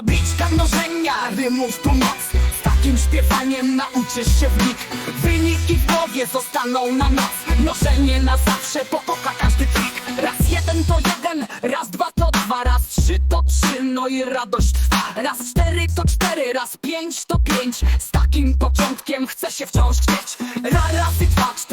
tabliczka mnożenia Rymów tu moc Z takim śpiewaniem nauczysz się w nich. Wyniki w głowie zostaną na noc. Mnożenie na zawsze pokocha każdy trik Raz jeden to jeden, raz dwa to dwa Raz trzy to trzy, no i radość trwa. Raz cztery to cztery, raz pięć to pięć. Z takim początkiem chcę się wciąż chcieć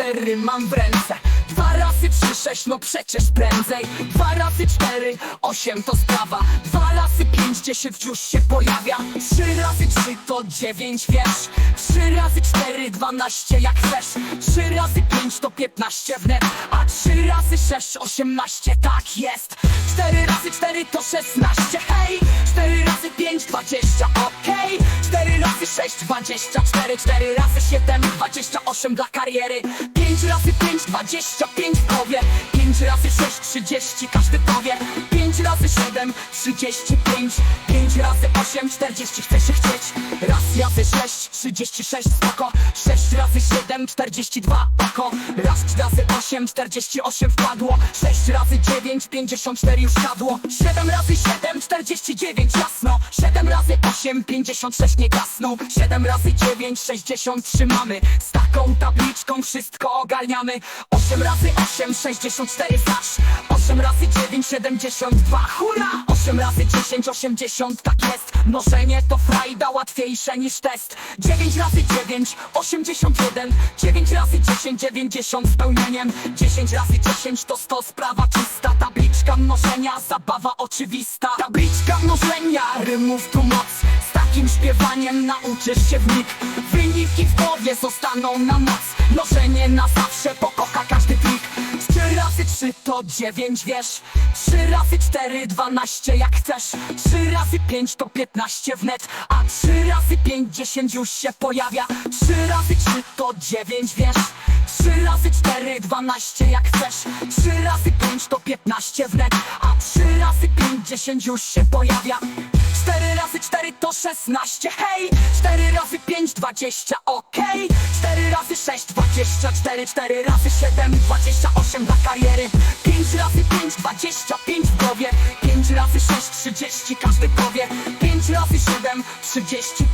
cztery mam w ręce. Dwa razy trzy, sześć, no przecież prędzej. Dwa razy cztery, osiem to sprawa. Dwa razy pięć, dziesięć już się pojawia. Trzy razy trzy to dziewięć, wiesz. Trzy razy cztery, dwanaście jak chcesz. Trzy razy pięć to piętnaście wnet. A trzy razy sześć, osiemnaście, tak jest Cztery razy cztery to szesnaście, hej Cztery razy pięć, dwadzieścia, okej. Cztery razy sześć, dwadzieścia cztery. Cztery razy siedem, dwadzieścia osiem dla kariery. Pięć razy pięć, dwadzieścia pięć w głowie Pięć razy sześć, trzydzieści, każdy powie. Pięć razy siedem, trzydzieści pięć. Pięć razy osiem, czterdzieści, chce się chcieć. Raz razy sześć, trzydzieści sześć, spoko. Sześć razy siedem, czterdzieści dwa, oko. Raz razy osiem, czterdzieści osiem wpadło. Sześć razy dziewięć, pięćdziesiąt cztery już siadło. Siedem razy siedem, czterdzieści dziewięć, jasno. Siedem razy osiem, pięćdziesiąt sześć nie gasnął Siedem razy dziewięć, sześćdziesiąt trzymamy Z taką tabliczką wszystko ogarniamy. Osiem razy osiem, sześćdziesiąt cztery znasz. Osiem razy dziewięć, siedemdziesiąt dwa, hurra! Osiem razy dziesięć, osiemdziesiąt, tak jest Mnożenie to frajda łatwiejsze niż test. Dziewięć razy dziewięć, osiemdziesiąt jeden. Dziewięć razy dziesięć, dziewięćdziesiąt z pełnieniem. Dziesięć razy dziesięć to sto, sprawa czysta. Tabliczka mnożenia, zabawa oczywista. Tabliczka mnożenia, rymów tu moc. Z takim śpiewaniem nauczysz się w Wyniki w głowie zostaną na noc Mnożenie na zawsze pokocha każdy trzy to dziewięć, wiesz? Trzy razy cztery, dwanaście jak chcesz. Trzy razy pięć to piętnaście wnet A trzy razy pięć, dziesięć już się pojawia. Trzy razy trzy to dziewięć, wiesz? Trzy razy cztery, dwanaście jak chcesz. Trzy razy pięć to piętnaście wnet A trzy razy pięć, dziesięć już się pojawia Cztery razy cztery to szesnaście, hej! Cztery razy pięć, dwadzieścia, okej! Cztery razy sześć, dwadzieścia cztery Cztery razy siedem, dwadzieścia osiem dla kariery. Pięć razy pięć, dwadzieścia pięć w głowie. Pięć razy sześć, trzydzieści, każdy powie. Pięć razy siedem, trzydzieści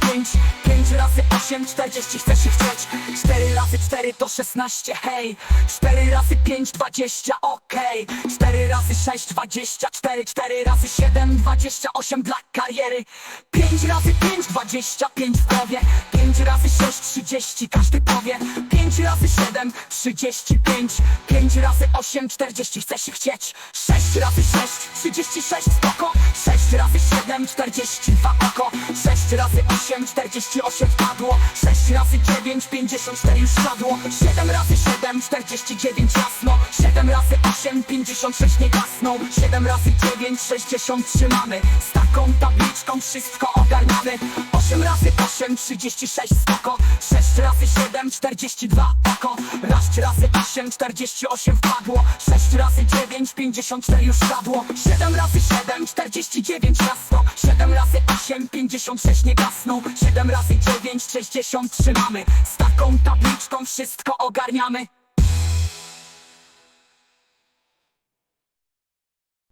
pięć Pięć razy osiem, czterdzieści, chcesz się chcieć Cztery razy cztery to szesnaście, hej. Cztery razy pięć, dwadzieścia, okej. Cztery razy sześć, dwadzieścia cztery Cztery razy siedem, dwadzieścia osiem dla kariery. Pięć razy pięć, dwadzieścia pięć w głowie Pięć razy sześć, trzydzieści, każdy powie. Pięć razy siedem, trzydzieści pięć. Pięć razy osiem, czterdzieści, chcesz się chcieć. Sześć razy sześć, trzydzieści sześć, spoko. Sześć razy siedem, czterdzieści dwa, oko. Sześć razy osiem, czterdzieści osiem wpadło Sześć razy dziewięć, pięćdziesiąt cztery już siadło. Siedem razy siedem, czterdzieści dziewięć jasno. Siedem razy osiem, pięćdziesiąt sześć nie gasną. Siedem razy dziewięć, sześćdziesiąt trzymamy. Z taką tabliczką wszystko ogarniamy Osiem razy osiem, trzydzieści sześć spoko. Sześć razy siedem, czterdzieści dwa oko. Raz razy osiem, czterdzieści osiem wpadło. Sześć razy dziewięć, pięćdziesiąt cztery już siadło Siedem razy siedem, czterdzieści dziewięć jasno Siedem razy osiem, pięćdziesiąt sześć nie gasną. Siedem razy dziewięć, sześćdziesiąt trzymamy Z taką tabliczką wszystko ogarniamy